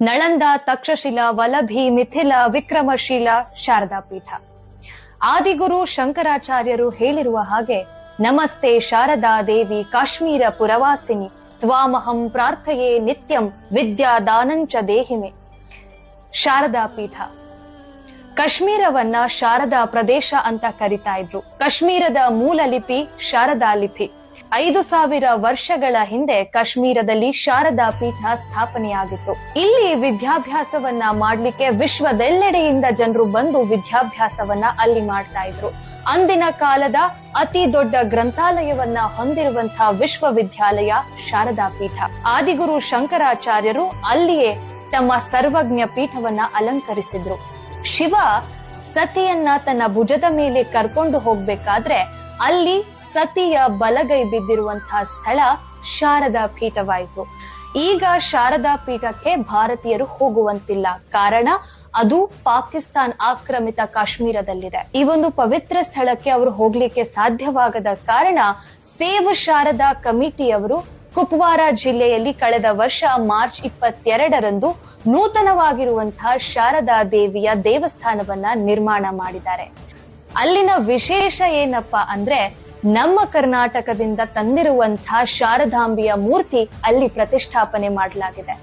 ನಳಂದ ತಕ್ಷಶಿಲ, ವಲಭಿ, ಮಿಥಿಲ, ವಿಕ್ರಮಶೀಲ, ಶಾರದಾ ಪೀಠ. ಆದಿಗುರು ಶಂಕರಾಚಾರ್ಯರು ಹೇಳಿರುವ ಹಾಗೆ, ನಮಸ್ತೆ ಶಾರದಾ ದೇವಿ ಕಾಶ್ಮೀರ ಪುರವಾಸಿನಿ, ತ್ವಾಮಹಂ ಪ್ರಾರ್ಥಯೇ ನಿತ್ಯಂ ವಿದ್ಯಾ ವಿದ್ಯಾದಾನಂಚ ದೇಹಿಮೆ. ಶಾರದಾ ಪೀಠ. ಕಾಶ್ಮೀರವನ್ನ ಶಾರದಾ ಪ್ರದೇಶ ಅಂತ ಕರಿತಾ ಇದ್ರು. ಕಾಶ್ಮೀರದ ಮೂಲ ಲಿಪಿ ಶಾರದಾ ಲಿಪಿ. ಐದು ಸಾವಿರ ವರ್ಷಗಳ ಹಿಂದೆ ಕಾಶ್ಮೀರದಲ್ಲಿ ಶಾರದಾ ಪೀಠ ಸ್ಥಾಪನೆಯಾಗಿತ್ತು. ಇಲ್ಲಿ ವಿದ್ಯಾಭ್ಯಾಸವನ್ನ ಮಾಡ್ಲಿಕ್ಕೆ ವಿಶ್ವದೆಲ್ಲೆಡೆಯಿಂದ ಜನರು ಬಂದು ವಿದ್ಯಾಭ್ಯಾಸವನ್ನ ಅಲ್ಲಿ ಮಾಡ್ತಾ ಇದ್ರು. ಅಂದಿನ ಕಾಲದ ಅತಿ ದೊಡ್ಡ ಗ್ರಂಥಾಲಯವನ್ನ ಹೊಂದಿರುವಂತಹ ವಿಶ್ವವಿದ್ಯಾಲಯ ಶಾರದಾ ಪೀಠ. ಆದಿಗುರು ಶಂಕರಾಚಾರ್ಯರು ಅಲ್ಲಿಯೇ ತಮ್ಮ ಸರ್ವಜ್ಞ ಪೀಠವನ್ನ ಅಲಂಕರಿಸಿದ್ರು. ಶಿವ ಸತಿಯನ್ನ ತನ್ನ ಭುಜದ ಮೇಲೆ ಕರ್ಕೊಂಡು ಹೋಗ್ಬೇಕಾದ್ರೆ ಅಲ್ಲಿ ಸತಿಯ ಬಲಗೈ ಬಿದ್ದಿರುವಂತಹ ಸ್ಥಳ ಶಾರದಾ ಪೀಠವಾಯಿತು. ಈಗ ಶಾರದಾ ಪೀಠಕ್ಕೆ ಭಾರತೀಯರು ಹೋಗುವಂತಿಲ್ಲ. ಕಾರಣ ಅದು ಪಾಕಿಸ್ತಾನ್ ಆಕ್ರಮಿತ ಕಾಶ್ಮೀರದಲ್ಲಿದೆ. ಈ ಒಂದು ಪವಿತ್ರ ಸ್ಥಳಕ್ಕೆ ಅವರು ಹೋಗ್ಲಿಕ್ಕೆ ಸಾಧ್ಯವಾಗದ ಕಾರಣ ಸೇವ್ ಶಾರದಾ ಕಮಿಟಿಯವರು ಕುಪ್ವಾರ ಜಿಲ್ಲೆಯಲ್ಲಿ ಕಳೆದ ವರ್ಷ ಮಾರ್ಚ್ ಇಪ್ಪತ್ತೆರಡರಂದು ನೂತನವಾಗಿರುವಂತಹ ಶಾರದಾ ದೇವಿಯ ದೇವಸ್ಥಾನವನ್ನ ನಿರ್ಮಾಣ ಮಾಡಿದ್ದಾರೆ. ಅಲ್ಲಿನ ವಿಶೇಷ ಏನಪ್ಪ ಅಂದ್ರೆ ನಮ್ಮ ಕರ್ನಾಟಕದಿಂದ ತಂದಿರುವಂತಹ ಶಾರದಾಂಬಿಯ ಮೂರ್ತಿ ಅಲ್ಲಿ ಪ್ರತಿಷ್ಠಾಪನೆ ಮಾಡಲಾಗಿದೆ.